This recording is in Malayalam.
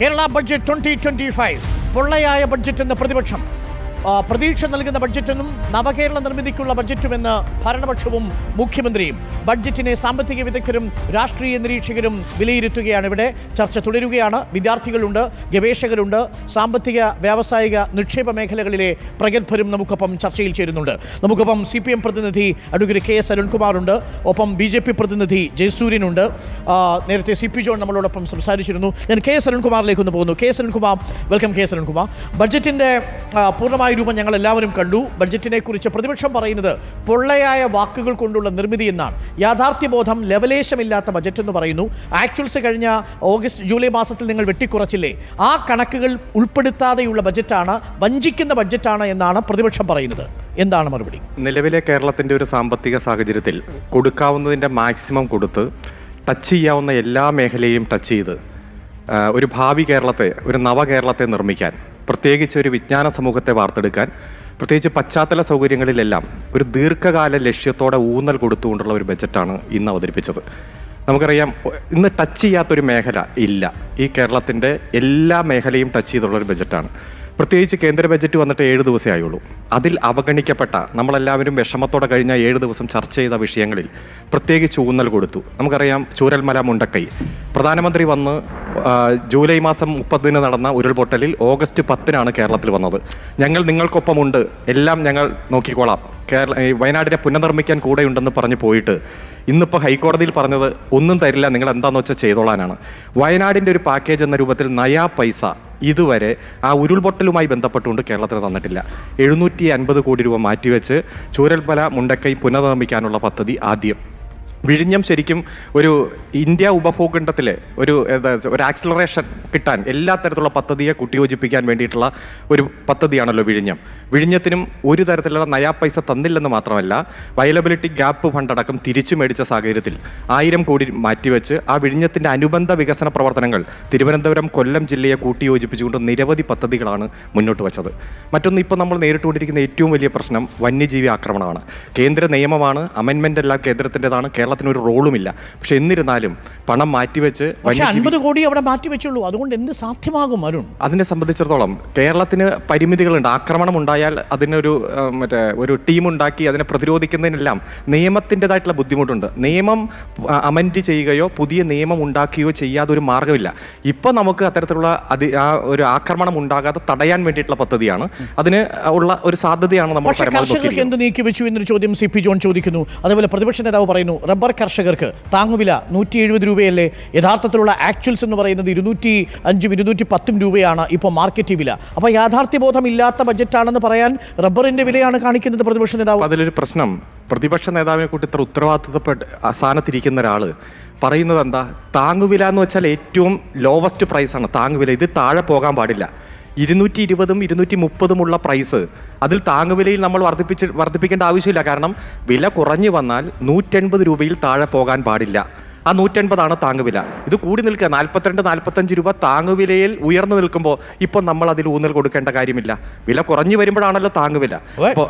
Kerala budget twenty twenty five പൊള്ളയായ ബഡ്ജറ്റ് എന്ന പ്രതിപക്ഷം പ്രതീക്ഷ നൽകുന്ന ബഡ്ജറ്റെന്നും നവകേരള നിർമ്മിതിക്കുള്ള ബഡ്ജറ്റുമെന്ന് ഭരണപക്ഷവും മുഖ്യമന്ത്രിയും ബഡ്ജറ്റിനെ സാമ്പത്തിക വിദഗ്ധരും രാഷ്ട്രീയ നിരീക്ഷകരും വിലയിരുത്തുകയാണ് ഇവിടെ. ചർച്ച തുടരുകയാണ്. വിദ്യാർത്ഥികളുണ്ട് ഗവേഷകരുണ്ട്. സാമ്പത്തിക വ്യാവസായിക നിക്ഷേപ മേഖലകളിലെ പ്രഗത്ഭരും നമുക്കൊപ്പം ചർച്ചയിൽ ചേരുന്നുണ്ട്. നമുക്കൊപ്പം സി പി എം പ്രതിനിധി അഡ്വക്കേറ്റ് കെ എസ് അരുൺകുമാറുണ്ട്. ഒപ്പം ബി ജെ പി പ്രതിനിധി ജയസൂര്യനുണ്ട്. നേരത്തെ സി പി ജോൺ നമ്മളോടൊപ്പം സംസാരിച്ചിരുന്നു. ഞാൻ കെ എസ് അരുൺകുമാറിലേക്ക് ഒന്ന് പോകുന്നു. K S Arunkumar welcome K S Arunkumar. ബഡ്ജറ്റിന്റെ ആ, പൂർണമായ രൂപം ഞങ്ങൾ എല്ലാവരും കണ്ടു. ബഡ്ജറ്റിനെ കുറിച്ച് പ്രതിപക്ഷം പറയുന്നത് പൊള്ളയായ വാക്കുകൾ കൊണ്ടുള്ള നിർമ്മിതി എന്നാണ്. യാഥാർത്ഥ്യബോധം ലെവലേശമില്ലാത്ത ബജറ്റ് എന്ന് പറയുന്നു. ആക്ച്വൽസ് കഴിഞ്ഞ ഓഗസ്റ്റ് ജൂലൈ മാസത്തിൽ നിങ്ങൾ വെട്ടിക്കുറച്ചില്ലേ? ആ കണക്കുകൾ ഉൾപ്പെടുത്താതെയുള്ള ബജറ്റാണ് വഞ്ചിക്കുന്ന ബജറ്റാണ് എന്നാണ് പ്രതിപക്ഷം പറയുന്നത്. എന്താണ് മറുപടി? നിലവിലെ കേരളത്തിന്റെ ഒരു സാമ്പത്തിക സാഹചര്യത്തിൽ കൊടുക്കാവുന്നതിന്റെ മാക്സിമം കൊടുത്ത് ടച്ച് ചെയ്യാവുന്ന എല്ലാ മേഖലയും ടച്ച് ചെയ്ത് ഒരു ഭാവി കേരളത്തെ ഒരു നവകേരളത്തെ നിർമ്മിക്കാൻ പ്രത്യേകിച്ച് ഒരു വിജ്ഞാന സമൂഹത്തെ വാർത്തെടുക്കാൻ പ്രത്യേകിച്ച് പശ്ചാത്തല സൗകര്യങ്ങളിലെല്ലാം ഒരു ദീർഘകാല ലക്ഷ്യത്തോടെ ഊന്നൽ കൊടുത്തുകൊണ്ടുള്ള ഒരു ബജറ്റാണ് ഇന്ന് അവതരിപ്പിച്ചത്. നമുക്കറിയാം ഇന്ന് ടച്ച് ചെയ്യാത്തൊരു മേഖല ഇല്ല. ഈ കേരളത്തിന്റെ എല്ലാ മേഖലയും ടച്ച് ചെയ്തുള്ള ഒരു ബജറ്റാണ്. പ്രത്യേകിച്ച് കേന്ദ്ര ബജറ്റ് വന്നിട്ട് ഏഴ് ദിവസമേ ആയുള്ളൂ. അതിൽ അവഗണിക്കപ്പെട്ട നമ്മളെല്ലാവരും വിഷമത്തോടെ കഴിഞ്ഞ ഏഴ് ദിവസം ചർച്ച ചെയ്ത വിഷയങ്ങളിൽ പ്രത്യേകിച്ച് ഊന്നൽ കൊടുത്തു. നമുക്കറിയാം ചൂരൽമല മുണ്ടക്കൈ. പ്രധാനമന്ത്രി വന്ന് ജൂലൈ മാസം മുപ്പതിന് നടന്ന ഉരുൾപൊട്ടലിൽ ഓഗസ്റ്റ് പത്തിനാണ് കേരളത്തിൽ വന്നത്. ഞങ്ങൾ നിങ്ങൾക്കൊപ്പമുണ്ട്. എല്ലാം ഞങ്ങൾ നോക്കിക്കോളാം. കേരള വയനാടിനെ പുനർനിർമ്മിക്കാൻ കൂടെയുണ്ടെന്ന് പറഞ്ഞ് പോയിട്ട് ഇന്നിപ്പോൾ ഹൈക്കോടതിയിൽ പറഞ്ഞത് ഒന്നും തരില്ല നിങ്ങൾ എന്താണെന്ന് വെച്ചാൽ ചെയ്തോളാനാണ്. വയനാടിന്റെ ഒരു പാക്കേജ് എന്ന രൂപത്തിൽ നയാ പൈസ ഇതുവരെ ആ ഉരുൾപൊട്ടലുമായി ബന്ധപ്പെട്ടുകൊണ്ട് കേരളത്തിന് തന്നിട്ടില്ല. എഴുന്നൂറ്റി അൻപത് കോടി രൂപ മാറ്റിവെച്ച് ചൂരൽമല മുണ്ടക്കൈ പുനർനിർമ്മിക്കാനുള്ള പദ്ധതി ആദ്യം. വിഴിഞ്ഞം ശരിക്കും ഒരു ഇന്ത്യ ഉപഭൂഖണ്ഡത്തിലെ ഒരു എന്താ ഒരു ആക്സിലറേഷൻ കിട്ടാൻ എല്ലാ തരത്തിലുള്ള പദ്ധതിയെ കുട്ടിയോജിപ്പിക്കാൻ വേണ്ടിയിട്ടുള്ള ഒരു പദ്ധതിയാണല്ലോ വിഴിഞ്ഞം. വിഴിഞ്ഞത്തിനും ഒരു തരത്തിലുള്ള നയാ പൈസ തന്നില്ലെന്ന് മാത്രമല്ല വയലബിലിറ്റി ഗ്യാപ്പ് ഫണ്ട് അടക്കം തിരിച്ചു മേടിച്ച സാഹചര്യത്തിൽ ആയിരം കോടി മാറ്റിവെച്ച് ആ വിഴിഞ്ഞത്തിന്റെ അനുബന്ധ വികസന പ്രവർത്തനങ്ങൾ തിരുവനന്തപുരം കൊല്ലം ജില്ലയെ കൂട്ടിയോജിപ്പിച്ചുകൊണ്ട് നിരവധി പദ്ധതികളാണ് മുന്നോട്ട് വച്ചത്. മറ്റൊന്ന് ഇപ്പോൾ നമ്മൾ നേരിട്ടുകൊണ്ടിരിക്കുന്ന ഏറ്റവും വലിയ പ്രശ്നം വന്യജീവി ആക്രമണമാണ്. കേന്ദ്ര നിയമമാണ് അമെൻമെന്റ് എല്ലാം കേന്ദ്രത്തിന്റെതാണ് കേരളത്തിന് ഒരു റോളുമില്ല. പക്ഷെ എന്നിരുന്നാലും പണം മാറ്റിവെച്ച് പക്ഷെ അൻപത് കോടി അവിടെ മാറ്റിവെച്ചുള്ളൂ. അതുകൊണ്ട് എന്ത് സാധ്യമാകും അരുൺ? അതിനെ സംബന്ധിച്ചിടത്തോളം കേരളത്തിന് പരിമിതികളുണ്ട്. ആക്രമണം ഉണ്ടായാൽ അതിനൊരു മറ്റേ ഒരു ടീം ഉണ്ടാക്കി അതിനെ പ്രതിരോധിക്കുന്നതിനെല്ലാം നിയമത്തിന്റെതായിട്ടുള്ള ബുദ്ധിമുട്ടുണ്ട്. നിയമം അമെൻഡ് ചെയ്യുകയോ പുതിയ നിയമം ഉണ്ടാക്കുകയോ ചെയ്യാതെ ഒരു മാർഗമില്ല. ഇപ്പോൾ നമുക്ക് അത്തരത്തിലുള്ള അതി ആ ഒരു ആക്രമണം ഉണ്ടാകാതെ തടയാൻ വേണ്ടിയിട്ടുള്ള പദ്ധതിയാണ്. അതിന് ഉള്ള ഒരു സാധ്യതയാണ് നമ്മൾ കർഷകർക്ക്. എന്ത് നീക്കി വെച്ചു എന്നൊരു ചോദ്യം സി പി ജോൺ ചോദിക്കുന്നു. അതേപോലെ പ്രതിപക്ഷ നേതാവ് പറയുന്നു റബ്ബർ കർഷകർക്ക് താങ്ങുവില നൂറ്റി എഴുപത് രൂപയല്ലേ? യഥാർത്ഥത്തിലുള്ള ആക്ച്വൽസ് എന്ന് പറയുന്നത് ഇരുന്നൂറ്റി അഞ്ചും ഇരുന്നൂറ്റി പത്തും രൂപയാണ് ഇപ്പോൾ മാർക്കറ്റ് വില. അപ്പോൾ യാഥാർത്ഥ്യബോധം ഇല്ലാത്ത ബജറ്റാണെന്ന് പറയാൻ റബ്ബറിന്റെ വിലയാണ് കാണിക്കുന്നത് പ്രതിപക്ഷ നേതാവ്. അതിലൊരു പ്രശ്നം. പ്രതിപക്ഷ നേതാവിനെ കൂട്ടി ഇത്ര ഉത്തരവാദിത്തപ്പെട്ട് സ്ഥാനത്തിരിക്കുന്ന ഒരാൾ പറയുന്നത് എന്താ? താങ്ങുവില എന്ന് വെച്ചാൽ ഏറ്റവും ലോവസ്റ്റ് പ്രൈസാണ് താങ്ങുവില. ഇത് താഴെ പോകാൻ പാടില്ല. ഇരുന്നൂറ്റി ഇരുപതും ഇരുന്നൂറ്റി മുപ്പതുമുള്ള പ്രൈസ് അതിൽ താങ്ങുവിലയിൽ നമ്മൾ വർദ്ധിപ്പിച്ച് വർദ്ധിപ്പിക്കേണ്ട ആവശ്യമില്ല. കാരണം വില കുറഞ്ഞു വന്നാൽ നൂറ്റൻപത് രൂപയിൽ താഴെ പോകാൻ പാടില്ല. ആ നൂറ്റൻപതാണ് താങ്ങുവില. ഇത് കൂടി നിൽക്കുക. നാൽപ്പത്തിരണ്ട് നാൽപ്പത്തഞ്ച് രൂപ താങ്ങുവിലയിൽ ഉയർന്നു നിൽക്കുമ്പോൾ ഇപ്പം നമ്മൾ അതിൽ ഊന്നൽ കൊടുക്കേണ്ട കാര്യമില്ല. വില കുറഞ്ഞു വരുമ്പോഴാണല്ലോ താങ്ങുവില. അപ്പോൾ